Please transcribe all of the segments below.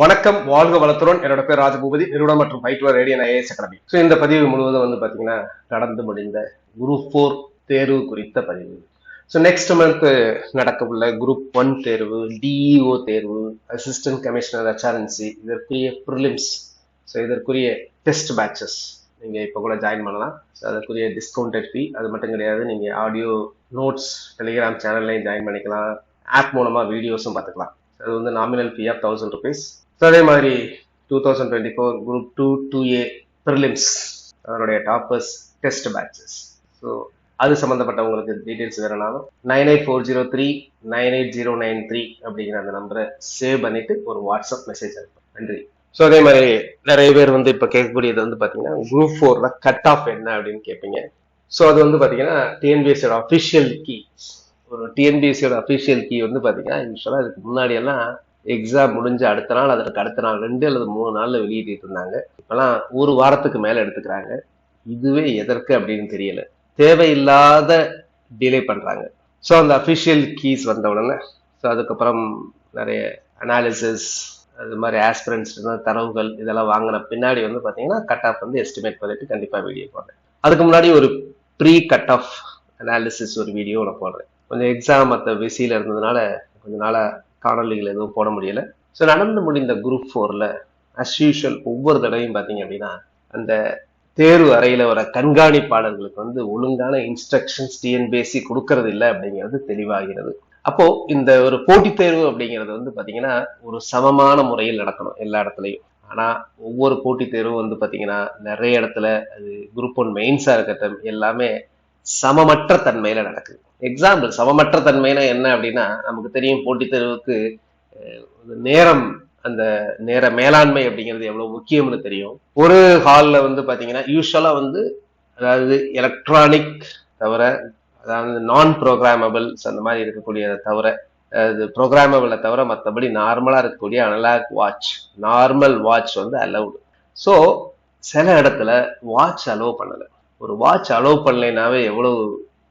வணக்கம் வாழ்க வளத்துடன். என்னோட பேர் ராஜபூபதி. நிறுவனம் மற்றும் பயிற்றுவர் ரேடியன் ஐஏஎஸ் அகாடமி ஸோ இந்த பதிவு முழுவதும் வந்து பார்த்தீங்கன்னா நடந்து முடிந்த குரூப் ஃபோர் தேர்வு குறித்த பதிவு. ஸோ நெக்ஸ்ட் மந்த் நடக்க உள்ள குரூப் ஒன் தேர்வு டிஇஓ தேர்வு அசிஸ்டன்ட் கமிஷனர் அச்சாரன்சி இதற்குரிய ப்ரிலிம்ஸ் ஸோ இதற்குரிய டெஸ்ட் பேட்சஸ் நீங்கள் இப்போ கூட ஜாயின் பண்ணலாம். ஸோ அதற்குரிய டிஸ்கவுண்டட் ஃபீ அது மட்டும் கிடையாது. நீங்கள் ஆடியோ நோட்ஸ் டெலிகிராம் சேனல்லையும் ஜாயின் பண்ணிக்கலாம். ஆப் மூலமாக வீடியோஸும் பார்த்துக்கலாம். அது வந்து nominal fee of thousand rupees so அதே மாதிரி two thousand twenty four group two two A prelims அதனுடைய டாப்பர்ஸ் டெஸ்ட் பேட்சஸ் ஸோ அது சம்மந்தப்பட்டவங்களுக்கு டீட்டெயில்ஸ் வேணும்னாலும் nine eight four zero three nine eight zero nine three அப்படிங்கிற அந்த நம்பரை சேவ் பண்ணிட்டு ஒரு வாட்ஸ்அப் மெசேஜ் அனுப்பும் நன்றி. ஸோ அதே மாதிரி நிறைய பேர் வந்து இப்போ கேட்கக்கூடியது வந்து பார்த்தீங்கன்னா குரூப் ஃபோரில் கட் ஆஃப் என்ன அப்படின்னு கேட்பீங்க ஸோ அது வந்து பார்த்தீங்கன்னா டிஎன்பிஎஸ்சியோட அஃபிஷியல் கீ ஒரு டிஎன்பிஎஸ்சியோட அஃபிஷியல் கீ வந்து பார்த்தீங்கன்னா யூஸ்வலாக இதுக்கு முன்னாடியெல்லாம் எக்ஸாம் முடிஞ்ச அடுத்த நாள் அதற்கு அடுத்த நாள் ரெண்டு அல்லது மூணு நாள்ல வெளியிட்டு இருந்தாங்க. இப்பெல்லாம் ஒரு வாரத்துக்கு மேல எடுத்துக்கிறாங்க. இதுவே எதற்கு அப்படின்னு தெரியல. தேவையில்லாத டிலே பண்றாங்க. ஸோ அந்த அஃபிஷியல் கீஸ் வந்த உடனே ஸோ அதுக்கப்புறம் நிறைய அனாலிசிஸ் அது மாதிரி ஆஸ்பிரன்ஸ் தரவுகள் இதெல்லாம் வாங்கின பின்னாடி வந்து பார்த்தீங்கன்னா கட் ஆஃப் வந்து எஸ்டிமேட் பண்ணிட்டு கண்டிப்பாக வீடியோ போடுறேன். அதுக்கு முன்னாடி ஒரு ப்ரீ கட் ஆஃப் அனாலிசிஸ் ஒரு வீடியோ நான் போடுறேன். கொஞ்சம் எக்ஸாம் மற்ற விசியில் இருந்ததுனால கொஞ்ச நாளாக காணொலிகள் எதுவும் போட முடியல. ஸோ நடந்து முடிந்த குரூப் ஃபோரில் அஸ் யூஷுவல் ஒவ்வொரு தடவையும் பார்த்தீங்க அப்படின்னா அந்த தேர்வு அறையில் வர கண்காணிப்பாளர்களுக்கு வந்து ஒழுங்கான இன்ஸ்ட்ரக்ஷன்ஸ் டிஎன்பிஎஸ்சி கொடுக்கறது இல்லை அப்படிங்கிறது தெளிவாகிறது. அப்போ இந்த ஒரு போட்டித் தேர்வு அப்படிங்கிறது வந்து பார்த்தீங்கன்னா ஒரு சமமான முறையில் நடக்கணும் எல்லா இடத்துலையும். ஆனால் ஒவ்வொரு போட்டித் தேர்வும் வந்து பார்த்தீங்கன்னா நிறைய இடத்துல அது குரூப் ஒன் மெயின்ஸாக இருக்கட்டும் எல்லாமே சமமற்ற தன்மையில நடக்குது. எக்ஸாம்பிள் சமமற்ற தன்மைனா என்ன அப்படின்னா நமக்கு தெரியும் போட்டித் தேர்வுக்கு நேரம் அந்த நேர மேலாண்மை அப்படிங்கிறது எவ்வளவு முக்கியம்னு தெரியும். ஒரு ஹாலில் வந்து பார்த்தீங்கன்னா யூஸ்வலா வந்து அதாவது எலக்ட்ரானிக் தவிர அதாவது நான் ப்ரோக்ராமபிள்ஸ் அந்த மாதிரி இருக்கக்கூடியதை தவிர அது ப்ரோக்ராமபிளை தவிர மற்றபடி நார்மலாக இருக்கக்கூடிய அனலாக் வாட்ச் நார்மல் வாட்ச் வந்து அலௌடு ஸோ சில இடத்துல வாட்ச் அலோவ் பண்ணலை. ஒரு வாட்ச் அலோவ் பண்ணலைனாவே எவ்வளவு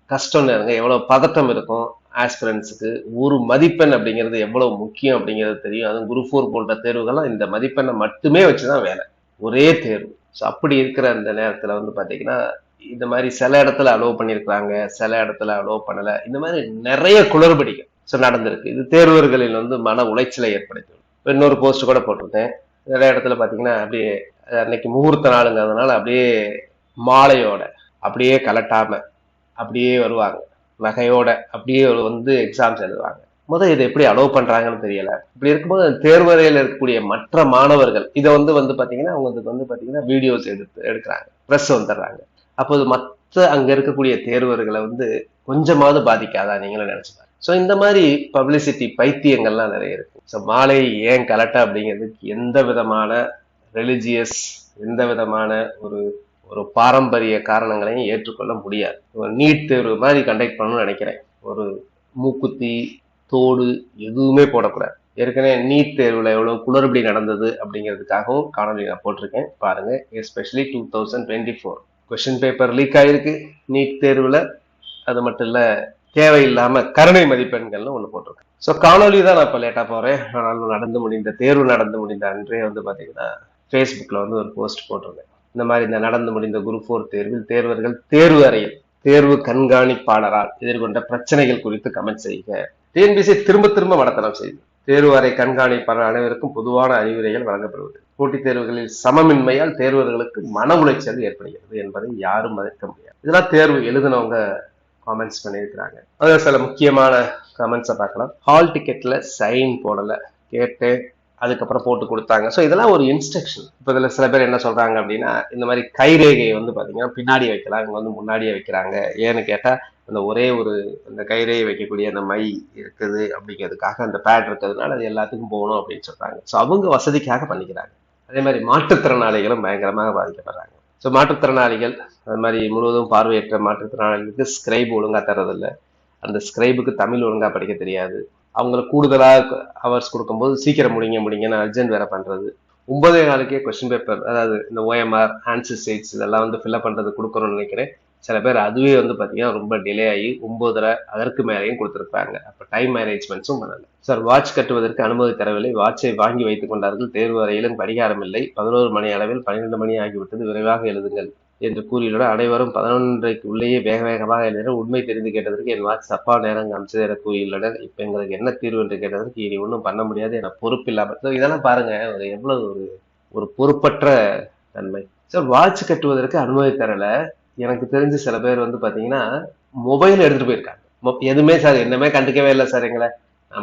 கஷ்டம்னு இருங்க எவ்வளவு பதட்டம் இருக்கும் ஆஸ்பிரன்ஸுக்கு ஒரு மதிப்பெண் அப்படிங்கிறது எவ்வளவு முக்கியம் அப்படிங்கிறது தெரியும். அதுவும் குரூப் ஃபோர் போன்ற தேர்வுகள்லாம் இந்த மதிப்பெண்ணை மட்டுமே வச்சுதான் வேலை. ஒரே தேர்வு. ஸோ அப்படி இருக்கிற அந்த நேரத்தில் வந்து பார்த்தீங்கன்னா இந்த மாதிரி சில இடத்துல அலோவ் பண்ணியிருக்கிறாங்க சில இடத்துல அலோவ் பண்ணலை. இந்த மாதிரி நிறைய குளறுபடிகள். ஸோ நடந்திருக்கு. இது தேர்வர்களில் வந்து மன உளைச்சலை ஏற்படுத்தும் இன்னொரு போஸ்ட் கூட போட்டிருந்தேன். நிறைய இடத்துல பார்த்தீங்கன்னா அப்படியே அன்னைக்கு முகூர்த்த நாளுங்கிறதுனால அப்படியே மாலையோட அப்படியே கலட்டாம அப்படியே வருவாங்க. நகையோட அப்படியே வந்து எக்ஸாம்ஸ் எழுதுவாங்க. முதல் இதை எப்படி அலோவ் பண்றாங்கன்னு தெரியல. இப்படி இருக்கும்போது தேர்வறையில் இருக்கக்கூடிய மற்ற மாணவர்கள் இதை வந்து வந்து பாத்தீங்கன்னா அவங்களுக்கு வந்து பாத்தீங்கன்னா வீடியோஸ் எடுத்து எடுக்கிறாங்க. ப்ரெஸ் வந்துடுறாங்க அப்போது மற்ற அங்க இருக்கக்கூடிய தேர்வர்களை வந்து கொஞ்சமாவது பாதிக்காதா நீங்களும் நினைச்சுப்பாங்க ஸோ இந்த மாதிரி பப்ளிசிட்டி பைத்தியங்கள்லாம் நிறைய இருக்கு. ஸோ மாலை ஏன் கலட்ட அப்படிங்கிறதுக்கு எந்த விதமான ரிலிஜியஸ் எந்த விதமான ஒரு ஒரு பாரம்பரிய காரணங்களையும் ஏற்றுக்கொள்ள முடியாது. ஒரு நீட் தேர்வு மாதிரி கண்டக்ட் பண்ணணும்னு நினைக்கிறேன். ஒரு மூக்குத்தி தோடு எதுவுமே போடக்கூடாது. ஏற்கனவே நீட் தேர்வில் எவ்வளோ குளறுபடி நடந்தது அப்படிங்கிறதுக்காகவும் காணொலி நான் போட்டிருக்கேன். பாருங்க especially two thousand twenty four question paper leak ஆயிருக்கு. நீட் தேர்வில் அது மட்டும் இல்லை தேவையில்லாமல் கருணை மதிப்பெண்கள்னு ஒன்று போட்டிருக்கேன். ஸோ காணொலி தான் நான் இப்போ லேட்டாக போகிறேன் ஆனாலும் நடந்து முடிந்த தேர்வு நடந்து முடிந்த அன்றே வந்து பார்த்தீங்கன்னா ஃபேஸ்புக்கில் வந்து ஒரு போஸ்ட் போட்டிருந்தேன். இந்த மாதிரி இந்த நடந்து முடிந்த குரூப் ஃபோர் தேர்வில் தேர்வர்கள் தேர்வு அறையில் தேர்வு கண்காணிப்பாளரால் எதிர்கொண்ட பிரச்சனைகள் குறித்து கமெண்ட் செய்க. டிஎன்பிசி திரும்ப திரும்ப வடத்தனம் செய்து தேர்வு அறை கண்காணிப்பாளர் அனைவருக்கும் பொதுவான அறிவுரைகள் வழங்கப்படுவது. போட்டித் தேர்வுகளில் சமமின்மையால் தேர்வர்களுக்கு மன உளைச்சல் ஏற்படுகிறது என்பதை யாரும் மதிக்க முடியாது. இதெல்லாம் தேர்வு எழுதினவங்க காமெண்ட்ஸ் பண்ணியிருக்கிறாங்க. அதில் சில முக்கியமான கமெண்ட்ஸை பார்க்கலாம். ஹால் டிக்கெட்டில் சைன் போடலை. கேட்டு அதுக்கப்புறம் போட்டு கொடுத்தாங்க. ஸோ இதெல்லாம் ஒரு இன்ஸ்ட்ரக்ஷன் இப்போ இதில் சில பேர் என்ன சொல்கிறாங்க அப்படின்னா இந்த மாதிரி கைரேகையை வந்து பார்த்தீங்கன்னா பின்னாடி வைக்கலாம். இங்கே வந்து முன்னாடியே வைக்கிறாங்க. ஏன்னு கேட்டால் அந்த ஒரே ஒரு அந்த கைரேகை வைக்கக்கூடிய அந்த மை இருக்குது அப்படிங்கிறதுக்காக அந்த பேட் இருக்கிறதுனால அது எல்லாத்துக்கும் போகணும் அப்படின்னு சொல்கிறாங்க ஸோ அவங்க வசதிக்காக பண்ணிக்கிறாங்க. அதே மாதிரி மாற்றுத்திறனாளிகளும் பயங்கரமாக பாதிக்கப்படுறாங்க. ஸோ மாற்றுத்திறனாளிகள் அது மாதிரி முழுவதும் பார்வையற்ற மாற்றுத்திறனாளிகளுக்கு ஸ்கிரைப் ஒழுங்காக தரதில்லை அந்த ஸ்கிரைபுக்கு தமிழ் ஒழுங்காக படிக்க தெரியாது. அவங்களுக்கு கூடுதலாக ஹவர்ஸ் கொடுக்கும்போது சீக்கிரம் முடிங்க முடிங்கன்னு அர்ஜென்ட் வேற பண்றது. ஒன்பதே நாளுக்கே கொஸ்டின் பேப்பர் அதாவது இந்த ஓஎம்ஆர் ஆன்சர் சைட்ஸ் இதெல்லாம் வந்து ஃபில்அப் பண்றது கொடுக்கணும்னு நினைக்கிறேன். சில பேர் அதுவே வந்து பார்த்தீங்கன்னா ரொம்ப டிலே ஆகி ஒம்போதரை அதற்கு மேலேயும் கொடுத்துருப்பாங்க. அப்போ டைம் மேனேஜ்மெண்ட்ஸும் பண்ணல. சார் வாட்ச் கட்டுவதற்கு அனுமதி தரவில்லை. வாட்சை வாங்கி வைத்துக் கொண்டார்கள். தேர்வு அறையிலும் படிகாரம் இல்லை பதினோரு மணி அளவில் பன்னிரெண்டு மணி ஆகிவிட்டது. விரைவாக எழுதுங்கள். என்று கூறியுள்ள அனைவரும் பதினொன்றைக்கு உள்ளேயே வேக வேகமாக எழுதினர் உண்மை தெரிந்து கேட்டதற்கு என் வாட்ச் தப்பா நேரம் காமிச்சது என கூறியுள்ளனர். இப்போ எங்களுக்கு என்ன தீர்வு என்று கேட்டதற்கு இனி ஒன்றும் பண்ண முடியாது என பொறுப்பில்லாமல் So இதெல்லாம் பாருங்க ஒரு எவ்வளவு ஒரு ஒரு பொறுப்பற்ற தன்மை. சார் வாட்ச் கட்டுவதற்கு அனுமதி தரல. எனக்கு தெரிஞ்சு சில பேர் வந்து பார்த்தீங்கன்னா மொபைல் எடுத்துட்டு போயிருக்காங்க. மொ- எதுவுமே சார் என்னமே கண்டுக்கவே இல்லை சார் எங்களை.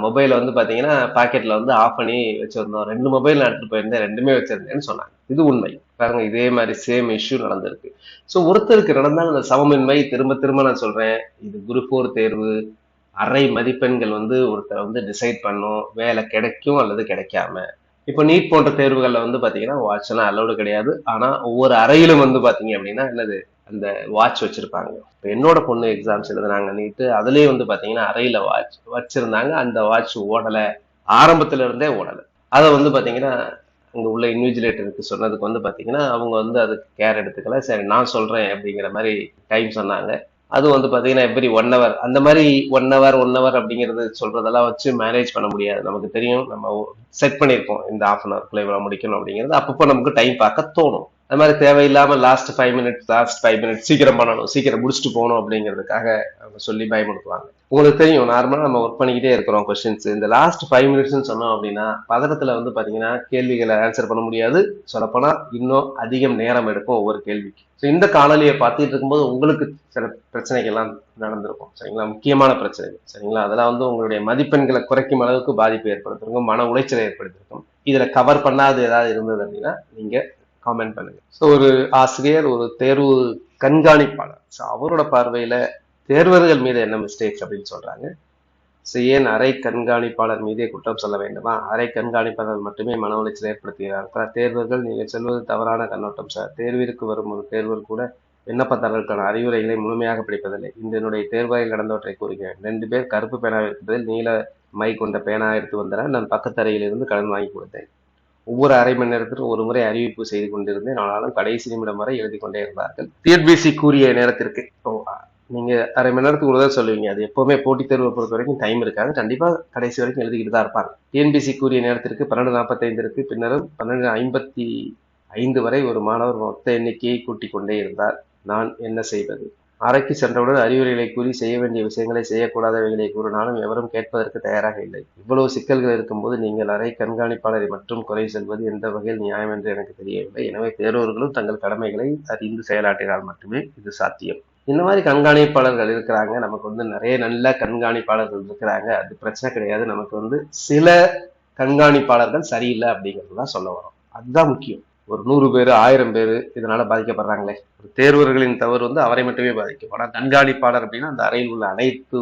மொபைல வந்து பாத்தீங்கன்னா பாக்கெட்ல வந்து ஆஃப் பண்ணி வச்சிருந்தோம். ரெண்டு மொபைல் நான் எடுத்துட்டு போயிருந்தேன். ரெண்டுமே வச்சிருந்தேன்னு சொன்னாங்க. இது உண்மை. பாருங்க இதே மாதிரி சேம் இஷ்யூ நடந்திருக்கு. ஸோ ஒருத்தருக்கு நடந்தால் அந்த சமமின்மை திரும்ப திரும்ப நான் சொல்றேன். இது குரூப் ஃபோர் தேர்வு. அரை மதிப்பெண்கள் வந்து ஒருத்தரை வந்து டிசைட் பண்ணும். வேலை கிடைக்கும் அல்லது கிடைக்காம. இப்போ நீட் போன்ற தேர்வுகளில் வந்து பார்த்தீங்கன்னா வாட்ச்லாம் எல்லாம் அலௌடு கிடையாது. ஆனால் ஒவ்வொரு அறையிலும் வந்து பார்த்தீங்க அப்படின்னா என்னது? அந்த வாட்ச் வச்சிருப்பாங்க. இப்போ என்னோட பொண்ணு எக்ஸாம்ஸ் எழுதுனாங்க நீட்டு வந்து பார்த்தீங்கன்னா அறையில வாட்ச் வச்சிருந்தாங்க. அந்த வாட்ச் ஓடலை. ஆரம்பத்துல இருந்தே ஓடலை. அதை வந்து பார்த்தீங்கன்னா அங்கே உள்ள இன்விஜிலேட்டருக்கு சொன்னதுக்கு வந்து பார்த்தீங்கன்னா அவங்க வந்து அதுக்கு கேர் எடுத்துக்கல. சரி நான் சொல்கிறேன் அப்படிங்கிற மாதிரி டைம் சொன்னாங்க. அது வந்து பார்த்தீங்கன்னா எவ்ரி ஒன் ஹவர் அந்த மாதிரி ஒன் ஹவர் ஒன் ஹவர் அப்படிங்கிறது சொல்றதெல்லாம் வச்சு மேனேஜ் பண்ண முடியாது. நமக்கு தெரியும். நம்ம செட் பண்ணியிருப்போம். இந்த ஆஃப் அன் ஹவர்க்குள்ள இவ்வளோ முடிக்கணும் அப்படிங்கிறது. அப்பப்போ நமக்கு டைம் பார்க்க தோணும். அது மாதிரி தேவையில்லாம last five minutes last five minutes சீக்கிரம் பண்ணணும் சீக்கிரம் முடிச்சுட்டு போகணும் அப்படிங்கிறதுக்காக அவங்க சொல்லி பயமுடுத்துவாங்க உங்களுக்கு தெரியும் நார்மலா நம்ம ஒர்க் பண்ணிக்கிட்டே இருக்கிறோம் கொஸ்டின்ஸ் இந்த லாஸ்ட் ஃபைவ் மினிட்ஸ்னு சொன்னோம் அப்படின்னா பதட்டத்துல வந்து பாத்தீங்கன்னா கேள்விகளை ஆன்சர் பண்ண முடியாது. சொல்லப்போனா இன்னும் அதிகம் நேரம் எடுக்கும் ஒவ்வொரு கேள்விக்கு. ஸோ இந்த காணொலியை பார்த்துட்டு இருக்கும்போது உங்களுக்கு சில பிரச்சனைகள்லாம் நடந்திருக்கும். சரிங்களா? முக்கியமான பிரச்சனைகள். சரிங்களா? அதெல்லாம் வந்து உங்களுடைய மதிப்பெண்களை குறைக்கும் அளவுக்கு பாதிப்பு ஏற்படுத்திருக்கும் மன உளைச்சலை ஏற்படுத்திருக்கும். இதுல கவர் பண்ணாது ஏதாவது இருந்தது அப்படின்னா நீங்க காமெண்ட் பண்ணுங்க. ஸோ ஒரு ஆசிரியர் ஒரு தேர்வு கண்காணிப்பாளர். ஸோ அவரோட பார்வையில தேர்வர்கள் மீது என்ன மிஸ்டேக்ஸ் அப்படின்னு சொல்றாங்க. ஸோ ஏன் அரை கண்காணிப்பாளர் மீதே குற்றம் சொல்ல வேண்டுமா? அரை கண்காணிப்பாளர் மட்டுமே மன உளைச்சல் ஏற்படுத்துகிறார். தேர்வர்கள் நீங்கள் செல்வது தவறான கண்ணோட்டம் சார் தேர்விற்கு வரும் ஒரு தேர்வர் கூட விண்ணப்பதாரர்களுக்கான அறிவுரைகளை முழுமையாக படிப்பதில்லை. இந்த என்னுடைய தேர்வாயில் நடந்தவற்றை கூறுகிறேன் ரெண்டு பேர் கருப்பு பேனா எடுப்பதில் நீல மை கொண்ட பேனா எடுத்து வந்தனர். நான் பக்கத்தறையில் இருந்து கடன் வாங்கி கொடுத்தேன். ஒவ்வொரு அரை மணி நேரத்திலும் ஒரு முறை அறிவிப்பு செய்து கொண்டிருந்தேன். ஆனாலும் கடைசி நிமிடம் வரை எழுதி கொண்டே இருந்தார்கள். டிஎன்பிசி கூறிய நேரத்திற்கு. நீங்க அரை மணி நேரத்துக்கு ஒரு தான் சொல்லுவீங்க. அது எப்பவுமே போட்டித் தேர்வை பொறுத்த வரைக்கும் டைம் இருக்காது. கண்டிப்பா கடைசி வரைக்கும் எழுதிக்கிட்டு தான் இருப்பாங்க. டிஎன்பிசி கூறிய நேரத்திற்கு பன்னெண்டு நாற்பத்தைந்திற்கு பின்னரும் பன்னெண்டு ஐம்பத்தி ஐந்து வரை ஒரு மாணவர் மொத்த எண்ணிக்கையை கூட்டிக் கொண்டே இருந்தார். நான் என்ன செய்வது? அறைக்கு சென்றவுடன் அறிவுரைகளை கூறி செய்ய வேண்டிய விஷயங்களை செய்யக்கூடாதவைகளை கூறினாலும் எவரும் கேட்பதற்கு தயாராக இல்லை. இவ்வளவு சிக்கல்கள் இருக்கும்போது நீங்கள் அறை கண்காணிப்பாளரை மட்டும் குறை செல்வது எந்த வகையில் நியாயம் என்று எனக்கு தெரியவில்லை. எனவே தேர்வர்களும் தங்கள் கடமைகளை அறிந்து செயலாற்றினால் மட்டுமே இது சாத்தியம். இந்த மாதிரி கண்காணிப்பாளர்கள் இருக்கிறாங்க. நமக்கு வந்து நிறைய நல்ல கண்காணிப்பாளர்கள் இருக்கிறாங்க. அது பிரச்சனை கிடையாது. நமக்கு வந்து சில கண்காணிப்பாளர்கள் சரியில்லை அப்படிங்கிறது தான் சொல்ல வரோம் அதுதான் முக்கியம். ஒரு நூறு பேர் ஆயிரம் பேர் இதனால பாதிக்கப்படுறாங்களே. ஒரு தேர்வர்களின் தவறு வந்து அவரை மட்டுமே பாதிக்கும். ஆனால் கண்காணிப்பாளர் அப்படின்னா அந்த அறையில் உள்ள அனைத்து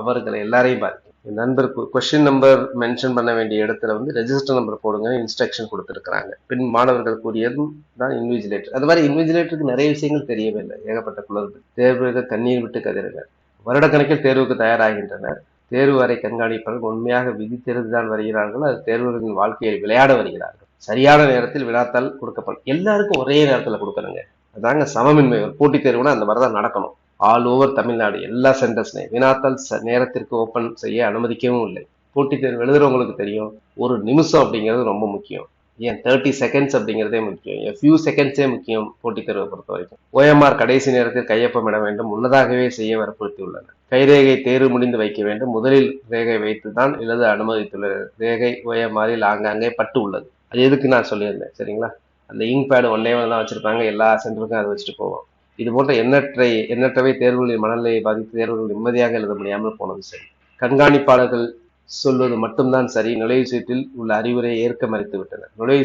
அவர்களை எல்லாரையும் பாதிக்கும். என் நண்பர் கொஸ்டின் நம்பர் மென்ஷன் பண்ண வேண்டிய இடத்துல வந்து ரெஜிஸ்டர் நம்பர் போடுங்க இன்ஸ்ட்ரக்ஷன் கொடுத்துருக்குறாங்க. பின் மாணவர்கள் கூறியதும் தான் இன்விஜிலேட்டர் அது மாதிரி இன்விஜிலேட்டருக்கு நிறைய விஷயங்கள் தெரியவே இல்லை. ஏகப்பட்ட குளறுபடி. தேர்வுகள் தண்ணீர் விட்டு கதிர்கள். வருடக்கணக்கில் தேர்வுக்கு தயாராகின்றனர். தேர்வு அறை கண்காணிப்பாளர்கள் உண்மையாக விதி தெரிந்துதான் வருகிறார்கள் அது தேர்வுகளின் வாழ்க்கையை விளையாட வருகிறார்கள். சரியான நேரத்தில் வினாத்தால் கொடுக்கப்படும். எல்லாருக்கும் ஒரே நேரத்தில் கொடுக்கணுங்க. அதாங்க சமமின்மை. ஒரு போட்டித் தேர்வுனா அந்த மாதிரி தான் நடக்கணும். All over Tamil Nadu. எல்லா சென்டர்ஸ்லையும் வினாத்தால் ச- நேரத்திற்கு ஓப்பன் செய்ய அனுமதிக்கவும் இல்லை. போட்டித் தேர்வு எழுதுறவங்களுக்கு தெரியும். ஒரு நிமிஷம் அப்படிங்கிறது ரொம்ப முக்கியம். ஏன்? தேர்ட்டி செகண்ட்ஸ் அப்படிங்கிறதே முக்கியம். என் ஃபியூ செகண்ட்ஸே முக்கியம் போட்டித் தேர்வை பொறுத்த வரைக்கும். ஓஎம்ஆர் கடைசி நேரத்தில் கையொப்பமிட வேண்டும். முன்னதாகவே செய்ய வற்புறுத்தியுள்ளனர் கைரேகை தேர்வு முடிந்து வைக்க வேண்டும். முதலில் ரேகை வைத்து தான் எழுத அனுமதித்துள்ளது. ரேகை ஓஎம்ஆரில் ஆங்காங்கே பட்டு உள்ளது. அது எதுக்கு நான் சொல்லியிருந்தேன் சரிங்களா? அந்த இங்க் பேடு ஒன்னே தான் வச்சிருப்பாங்க எல்லா சென்டருக்கும் அதை வச்சுட்டு போவோம். இது போன்ற எண்ணற்றை எண்ணற்றவை தேர்வுகளின் மனநிலையை பாதித்து தேர்வுகள் நிம்மதியாக எழுத முடியாமல் போனது சரி. கண்காணிப்பாளர்கள் சொல்வது மட்டும்தான் சரி. நுழைவு சீட்டில் உள்ள அறிவுரையை ஏற்க மறுத்து விட்டனர். நுழைவு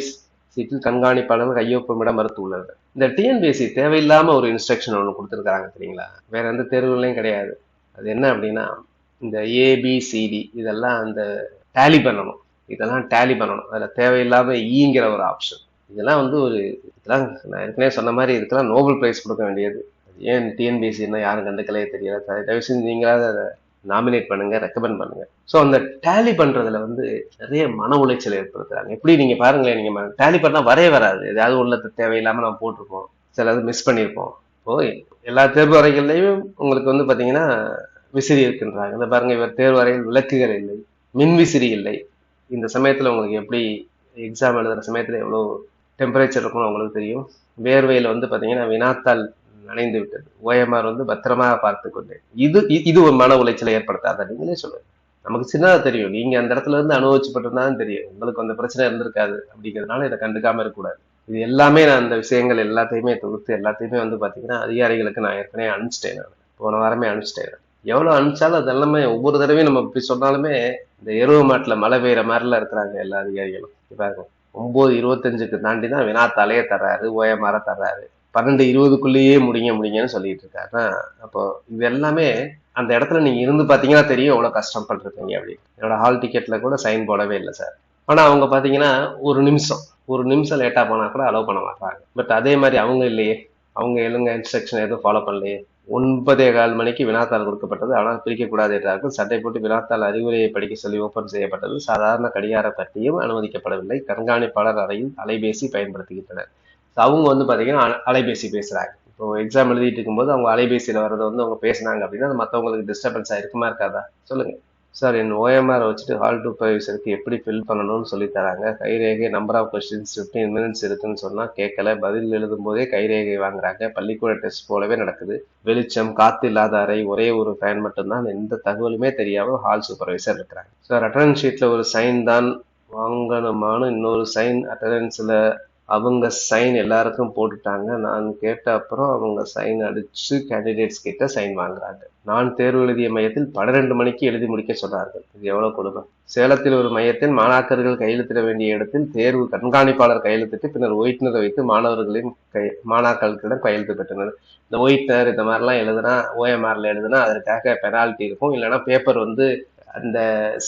சீட்டில் கண்காணிப்பாளர்கள் கையொப்பமிட மறுத்து உள்ளனர். இந்த டிஎன்பிஎஸ்சி தேவையில்லாம ஒரு இன்ஸ்ட்ரக்ஷன் ஒன்று கொடுத்துருக்காங்க சரிங்களா வேற எந்த தேர்வுகளையும் கிடையாது. அது என்ன அப்படின்னா இந்த ஏபிசிடி இதெல்லாம் அந்த டேலி பண்ணணும். இதெல்லாம் டேலி பண்ணணும். அதில் தேவையில்லாமல் ஈங்கிற ஒரு ஆப்ஷன் இதெல்லாம் வந்து ஒரு இதெல்லாம் நான் ஏற்கனவே சொன்ன மாதிரி இதுக்கெல்லாம் நோபல் ப்ரைஸ் கொடுக்க வேண்டியது. ஏன் டிஎன்பிஎஸ்சி என்ன யாரும் கண்டுக்கலையே தெரியல. தயவு செஞ்சு நீங்களாவது அதை நாமினேட் பண்ணுங்க ரெக்கமெண்ட் பண்ணுங்க. ஸோ அந்த டேலி பண்றதுல வந்து நிறைய மன உளைச்சல் ஏற்படுத்துறாங்க. எப்படி நீங்க பாருங்களேன் நீங்க டேலி பண்ணா வரவே வராது. ஏதாவது உள்ள தேவையில்லாம நம்ம போட்டிருப்போம். சிலது மிஸ் பண்ணியிருப்போம். இப்போ எல்லா தேர்வு அறைகள்லையும் உங்களுக்கு வந்து பாத்தீங்கன்னா விசிறி இருக்கின்றாங்க. இந்த பாருங்க இவர் தேர்வு அறையில் விளக்குகள் இல்லை மின் விசிறி இல்லை. இந்த சமயத்தில் உங்களுக்கு எப்படி எக்ஸாம் எழுதுகிற சமயத்தில் எவ்வளோ டெம்பரேச்சர் இருக்கும்னு உங்களுக்கு தெரியும்? வேர்வையில் வந்து பார்த்தீங்கன்னா வினாத்தாள் நனைந்து விட்டது. ஓஎம்ஆர் வந்து பத்திரமாக பார்த்து கொண்டேன். இது இது ஒரு மன உளைச்சலை ஏற்படுத்தாத. நீங்களே சொல்லுங்கள் நமக்கு சின்னதாக தெரியும். நீங்கள் அந்த இடத்துல இருந்து அனுபவிச்சுப்பட்டிருந்தாலும் தெரியும். உங்களுக்கு அந்த பிரச்சனை இருந்திருக்காது அப்படிங்கிறதுனால இதை கண்டுக்காமல் இருக்கக்கூடாது. இது எல்லாமே நான் அந்த விஷயங்கள் எல்லாத்தையுமே தொகுத்து எல்லாத்தையுமே வந்து பார்த்தீங்கன்னா அதிகாரிகளுக்கு நான் ஏற்கனவே அனுப்பிச்சிட்டேன் நான். போன வாரமே அனுப்பிச்சிட்டேன் எவ்வளவு அனுப்பிச்சாலும் அது எல்லாமே ஒவ்வொரு தடவையும் நம்ம இப்படி சொன்னாலுமே இந்த எருவு மாட்டுல மழை பெய்கிற மாதிரிலாம் இருக்கிறாங்க எல்லா அதிகாரிகளும். இப்ப பாருங்க ஒன்பது இருபத்தஞ்சுக்கு தாண்டி தான் வினாத்தாலேயே தர்றாரு ஓயமாற தர்றாரு. பன்னெண்டு இருபதுக்குள்ளேயே முடிங்க முடிங்கன்னு சொல்லிட்டு இருக்காரு. அப்போ இது எல்லாமே அந்த இடத்துல நீங்க இருந்து பாத்தீங்கன்னா தெரியும் எவ்வளவு கஷ்டப்பட்டிருக்கீங்க அப்படின்னு. என்னோட ஹால் டிக்கெட்ல கூட சைன் போடவே இல்லை சார். ஆனா அவங்க பாத்தீங்கன்னா ஒரு நிமிஷம் ஒரு நிமிஷம் லேட்டா போனா கூட அலோவ் பண்ண மாட்டாங்க. பட் அதே மாதிரி அவங்க இல்லையே அவங்க எழுங்க இன்ஸ்ட்ரக்ஷன் எதுவும் ஃபாலோ பண்ணலையே ஒன்பதே கால் மணிக்கு வினாத்தாள் கொடுக்கப்பட்டது. ஆனால் பிரிக்கக்கூடாது என்றார்கள் சட்டை போட்டு வினாத்தாள் அறிவுரையை படிக்க சொல்லி ஓப்பன் செய்யப்பட்டது. சாதாரண கடிகார பட்டியும் அனுமதிக்கப்படவில்லை. கண்காணிப்பாளர் அறையில் அலைபேசி பயன்படுத்துகின்றனர். அவங்க வந்து பார்த்தீங்கன்னா அலைபேசி பேசுகிறாங்க இப்போ எக்ஸாம் எழுதிட்டு இருக்கும்போது அவங்க அலைபேசியில் வர்றதை வந்து அவங்க பேசுனாங்க அப்படின்னா அது மற்றவங்களுக்கு டிஸ்டர்பன்ஸாக இருக்குமா இருக்காதா? சொல்லுங்கள் சார் என் ஓஎம்ஆர் வச்சுட்டு ஹால் டு இருக்கு எப்படி ஃபில் பண்ணணும்னு சொல்லி தராங்க. கைரேகை number of questions fifteen minutes இருக்குன்னு சொன்னால் கேட்கல பதில் எழுதும் போதே கைரேகை வாங்குறாங்க. பள்ளிக்கூட டெஸ்ட் போலவே நடக்குது. வெளிச்சம் காத்து இல்லாத அறை ஒரே ஒரு ஃபேன் மட்டும்தான். எந்த தகவலுமே தெரியாம ஹால் சூப்பர்வைசர் இருக்கிறாங்க சார் அட்டண்டன்ஸ் ஷீட்டில் ஒரு சைன் தான் வாங்கணுமான்னு இன்னொரு சைன் அட்டண்டன்ஸில் அவங்க சைன் எல்லாருக்கும் போட்டுட்டாங்க. நான் கேட்ட அப்புறம் அவங்க சைன் அடிச்சு கேண்டிடேட்ஸ் கிட்ட சைன் வாங்குறாங்க. நான் தேர்வு எழுதிய மையத்தில் பன்னிரண்டு மணிக்கு எழுதி முடிக்க சொன்னார்கள் இது எவ்வளவு கொடுமை. சேலத்தில் ஒரு மையத்தில் மாணாக்கர்கள் கையெழுத்திட வேண்டிய இடத்தில் தேர்வு கண்காணிப்பாளர் கையெழுத்திட்டு பின்னர் ஒயிட்னரை வைத்து மாணவர்களின் கை மாணாக்கர்களிடம் கையெழுத்து பெற்றனர். இந்த ஒயிட்னர் இந்த மாதிரிலாம் எழுதுனா ஓஎம்ஆர்ல எழுதுனா அதற்காக பெனால்ட்டி இருக்கும். இல்லைன்னா பேப்பர் வந்து அந்த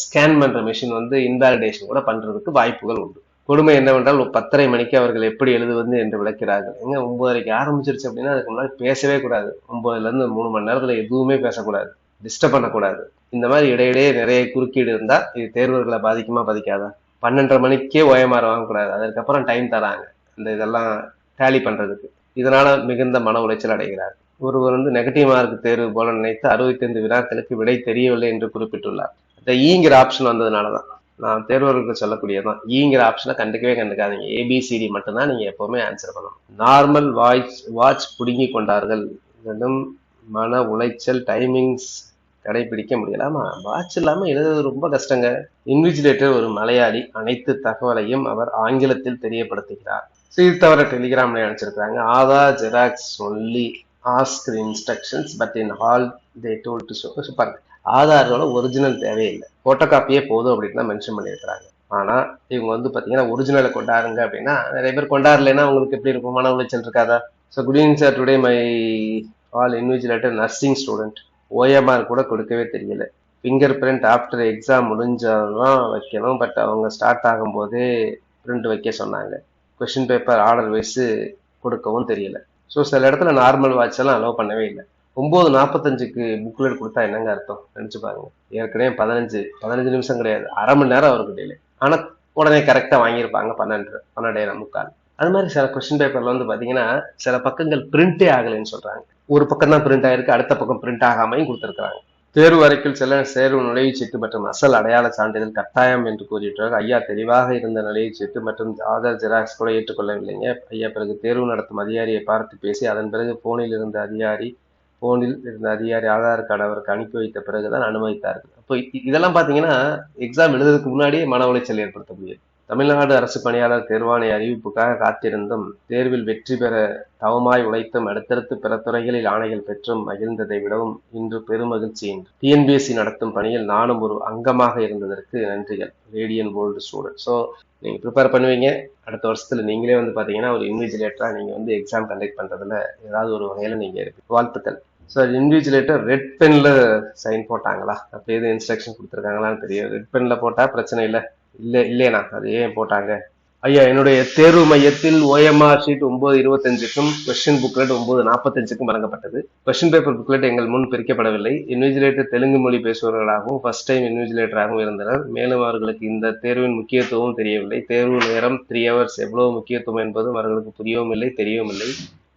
ஸ்கேன் பண்ற மிஷின் வந்து இன்வாலிடேஷன் கூட பண்றதுக்கு வாய்ப்புகள் உண்டு. கொடுமை என்னவென்றால் ஒரு பத்தரை மணிக்கு அவர்கள் எப்படி எழுதுவது என்று விளக்கிறார்கள். எங்க ஒன்பதரைக்கு ஆரம்பிச்சிருச்சு அப்படின்னா அதுக்கு முன்னாடி பேசவே கூடாது. ஒன்பதுல இருந்து மூணு மணி நேரத்துல எதுவுமே பேசக்கூடாது. டிஸ்டர்ப் பண்ணக்கூடாது. இந்த மாதிரி இடையிடையே நிறைய குறுக்கீடு இருந்தா இது தேர்வர்களை பாதிக்குமா பாதிக்காதா? பன்னெண்டரை மணிக்கே ஓயமாற வாங்கக்கூடாது. அதுக்கப்புறம் டைம் தராங்க. இந்த இதெல்லாம் டேலி பண்றதுக்கு. இதனால மிகுந்த மன உளைச்சல் அடைகிறார். ஒருவர் வந்து நெகட்டிவ் மார்க் தேர்வு போல நினைத்து அறுபத்தைந்து வினாக்களுக்கு விடை தெரியவில்லை என்று குறிப்பிட்டுள்ளார். இந்த ஈங்கிற ஆப்ஷன் வந்ததுனால தான் நான் தேர்வர்களுக்கு சொல்லக்கூடியதான் ஈங்கிற e ஆப்ஷனை கண்டுக்கவே கண்டுக்காதீங்க. ஏபிசிடி மட்டும்தான் நீங்க எப்பவுமே ஆன்சர் பண்ணணும். நார்மல் வாட்ச் வாட்ச் புடுங்கி கொண்டார்கள். இதனும் மன உளைச்சல் டைமிங்ஸ் கடைபிடிக்க முடியலாமா வாட்ச் இல்லாம எழுதுறது ரொம்ப கஷ்டங்க. இன்விஜிலேட்டர் ஒரு மலையாளி. அனைத்து தகவலையும் அவர் ஆங்கிலத்தில் தெரியப்படுத்துகிறார். So, இது தவிர டெலிகிராம்ல அனுப்பிச்சிருக்கிறாங்க. Aadhaar xerox only ask instructions but in hall they told to super பாருங்க ஆதாரோட ஒரிஜினல் தேவையில்லை. போட்டோ காப்பியே போதும் அப்படின்னு தான் மென்ஷன் பண்ணியிருக்கிறாங்க. ஆனா இவங்க வந்து பாத்தீங்கன்னா ஒரிஜினலை கொண்டாடுங்க அப்படின்னா நிறைய பேர் கொண்டாடலைன்னா உங்களுக்கு எப்படி இருக்கும்? மன உளைச்சல் இருக்காதா? So good evening sir today my all invigilator nursing student OMR கூட கொடுக்கவே தெரியல. ஃபிங்கர் பிரிண்ட் ஆஃப்டர் எக்ஸாம் முடிஞ்சாலும் வைக்கணும். பட் அவங்க ஸ்டார்ட் ஆகும்போதே பிரிண்ட் வைக்க சொன்னாங்க. கொஷின் பேப்பர் ஆர்டர் வைஸு கொடுக்கவும் தெரியல. ஸோ சில இடத்துல நார்மல் வாட்ச் எல்லாம் அலோவ் பண்ணவே இல்லை. ஒன்பது நாற்பத்தஞ்சுக்கு புக்லெட் கொடுத்தா என்னங்க அர்த்தம்? நினைச்சு பாருங்க. ஏற்கனவே பதினஞ்சு பதினஞ்சு நிமிஷம் கிடையாது. அரை மணி நேரம் அவருக்கு டிலே ஆனால் உடனே கரெக்டாக வாங்கியிருப்பாங்க பன்னெண்டு பன்னெண்டே முக்கால். அது மாதிரி சில கொஸ்டின் பேப்பர்ல வந்து பார்த்தீங்கன்னா சில பக்கங்கள் பிரிண்டே ஆகலைன்னு சொல்றாங்க. ஒரு பக்கம் தான் பிரிண்ட் ஆயிருக்கு அடுத்த பக்கம் பிரிண்ட் ஆகாமையும் கொடுத்துருக்காங்க தேர்வு அறைக்குள் செல்ல நுழைவு சீட்டு மற்றும் அசல் அடையாள சான்றிதழ் கட்டாயம் என்று கூறிட்டார் ஐயா தெளிவாக இருந்த நுழைவுச்சீட்டு மற்றும் ஆதார் ஜெராக்ஸ் கூட ஏற்றுக்கொள்ளவில்லைங்க. ஐயா பிறகு தேர்வு நடத்தும் அதிகாரியை பார்த்து பேசி அதன் பிறகு போனில் இருந்த அதிகாரி போனில் இருந்த அதிகாரி ஆதார் கார்டு அவருக்கு அனுப்பி வைத்த பிறகுதான் அனுமதித்தார்கள் அப்போ இதெல்லாம் பாத்தீங்கன்னா எக்ஸாம் எழுதுறதுக்கு முன்னாடியே மன உளைச்சல் ஏற்படுத்தக்கூடியது தமிழ்நாடு அரசு பணியாளர் தேர்வாணைய அறிவிப்புக்காக காத்திருந்தும் தேர்வில் வெற்றி பெற தவமாய் உழைத்தும் அடுத்தடுத்து பிற துறைகளில் ஆணைகள் பெற்றும் மகிழ்ந்ததை விடவும் இன்று பெருமகிழ்ச்சி என்று டிஎன்பிஎஸ்சி நடத்தும் பணியில் நானும் ஒரு அங்கமாக இருந்ததற்கு நன்றிகள். ரேடியன் வேர்ல்டு ஸ்டூடெண்ட் ஸோ நீங்கள் ப்ரிப்பேர் பண்ணுவீங்க. அடுத்த வருஷத்தில் நீங்களே வந்து பார்த்தீங்கன்னா ஒரு இன்விஜிலேட்டராக நீங்கள் வந்து எக்ஸாம் கண்டக்ட் பண்ணுறதுல ஏதாவது ஒரு வகையில் நீங்கள் வாழ்த்துக்கள். சார் இன்விஜிலேட்டர் ரெட் பென்ல சைன் போட்டாங்களா? அப்படி எதுவும் இன்ஸ்ட்ரக்ஷன் கொடுத்துருக்காங்களான்னு தெரியும் ரெட் பென்ல போட்டா பிரச்சனை இல்லை. இல்லை இல்லையண்ணா அது ஏன் போட்டாங்க? ஐயா என்னுடைய தேர்வு மையத்தில் ஓஎம்ஆர் ஷீட் ஒன்பது இருபத்தஞ்சுக்கும் கொஸ்டின் புக்லெட் ஒன்பது நாற்பத்தஞ்சுக்கும் வழங்கப்பட்டது. கொஸ்டின் பேப்பர் புக்லெட் எங்கள் முன் பிரிக்கப்படவில்லை. இன்விஜிலேட்டர் தெலுங்கு மொழி பேசுபவர்களாகவும் ஃபர்ஸ்ட் டைம் இன்விஜிலேட்டராகவும் இருந்தனர். மேலும் அவர்களுக்கு இந்த தேர்வின் முக்கியத்துவம் தெரியவில்லை. தேர்வு நேரம் த்ரீ ஹவர்ஸ் எவ்வளவு முக்கியத்துவம் என்பதும் அவர்களுக்கு புரியவும் இல்லை தெரியவும் இல்லை.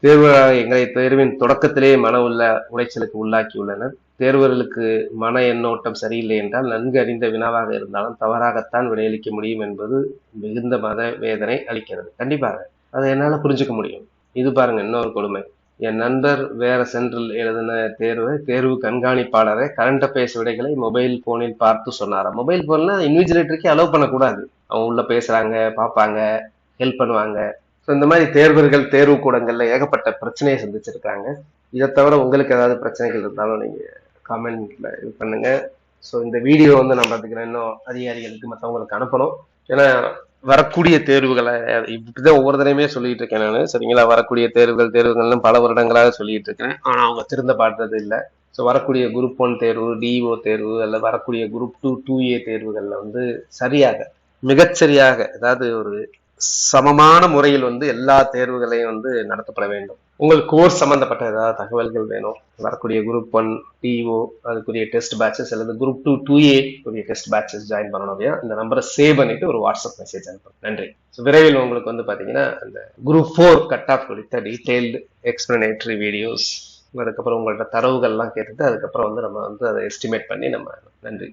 தேர்வுகளாக எங்களை தேர்வின் தொடக்கத்திலே மன உள்ள உளைச்சலுக்கு உள்ளாக்கியுள்ளனர் தேர்வர்களுக்கு மன எண்ணோட்டம் சரியில்லை என்றால் நன்கு அறிந்த வினாவாக இருந்தாலும் தவறாகத்தான் விடையளிக்க முடியும் என்பது மிகுந்த மத வேதனை அளிக்கிறது. கண்டிப்பாக அதை என்னால் புரிஞ்சுக்க முடியும். இது பாருங்க இன்னொரு கொடுமை. என் நண்பர் வேற சென்ட்ரல் எழுதின தேர்வு தேர்வு கண்காணிப்பாளரை கரண்ட் அஃபேர்ஸ் விடைகளை மொபைல் போனில் பார்த்து சொன்னாராம். மொபைல் போன்ல இன்விஜிலேட்டருக்கே அலோவ் பண்ணக்கூடாது. அவங்க உள்ள பேசுறாங்க பார்ப்பாங்க ஹெல்ப் பண்ணுவாங்க. ஸோ இந்த மாதிரி தேர்வர்கள் தேர்வு கூடங்கள்ல ஏகப்பட்ட பிரச்சனையை சந்திச்சிருக்காங்க. இதை தவிர உங்களுக்கு ஏதாவது பிரச்சனைகள் இருந்தாலும் நீங்க காமெண்ட்ல இது பண்ணுங்க. ஸோ இந்த வீடியோ வந்து நம்ம பார்த்துக்கிறேன். இன்னும் அதிகாரிகளுக்கு மற்றவங்களுக்கு அனுப்பணும். ஏன்னா வரக்கூடிய தேர்வுகளை இப்படிதான் ஒவ்வொரு தடவையுமே சொல்லிட்டு இருக்கேன் நான். சரிங்களா? வரக்கூடிய தேர்வுகள் தேர்வுகள்னு பல வருடங்களாக சொல்லிட்டு இருக்கேன். ஆனால் அவங்க திருந்த பாடுறது இல்லை. ஸோ வரக்கூடிய குரூப் ஒன் தேர்வு டிஓ தேர்வு அல்ல வரக்கூடிய குரூப் டூ டூ ஏ தேர்வுகளில் வந்து சரியாக மிகச்சரியாக அதாவது ஒரு சமமான முறையில் வந்து எல்லா தேர்வுகளையும் வந்து நடத்தப்பட வேண்டும். உங்கள் கோர்ஸ் சம்பந்தப்பட்ட ஏதாவது தகவல்கள் வேணும். வரக்கூடிய குரூப் ஒன் டிஓ அதுக்குரிய டெஸ்ட் பேட்சஸ் அல்லது குரூப் டூ டூ ஏ உரிய டெஸ்ட் பேட்சஸ் ஜாயின் பண்ணணும் அப்படின்னா இந்த நம்பரை சேவ் பண்ணிட்டு ஒரு வாட்ஸ்அப் மெசேஜ் அனுப்பும் நன்றி. ஸோ விரைவில் உங்களுக்கு வந்து பாத்தீங்கன்னா அந்த குரூப் ஃபோர் கட் ஆஃப் குறித்த டீடைல்டு எக்ஸ்பிளனேட்டரி வீடியோஸ் அதுக்கப்புறம் உங்கள்ட்ட தரவுகள்லாம் கேட்டுட்டு அதுக்கப்புறம் வந்து நம்ம வந்து அதை எஸ்டிமேட் பண்ணி நம்ம நன்றி.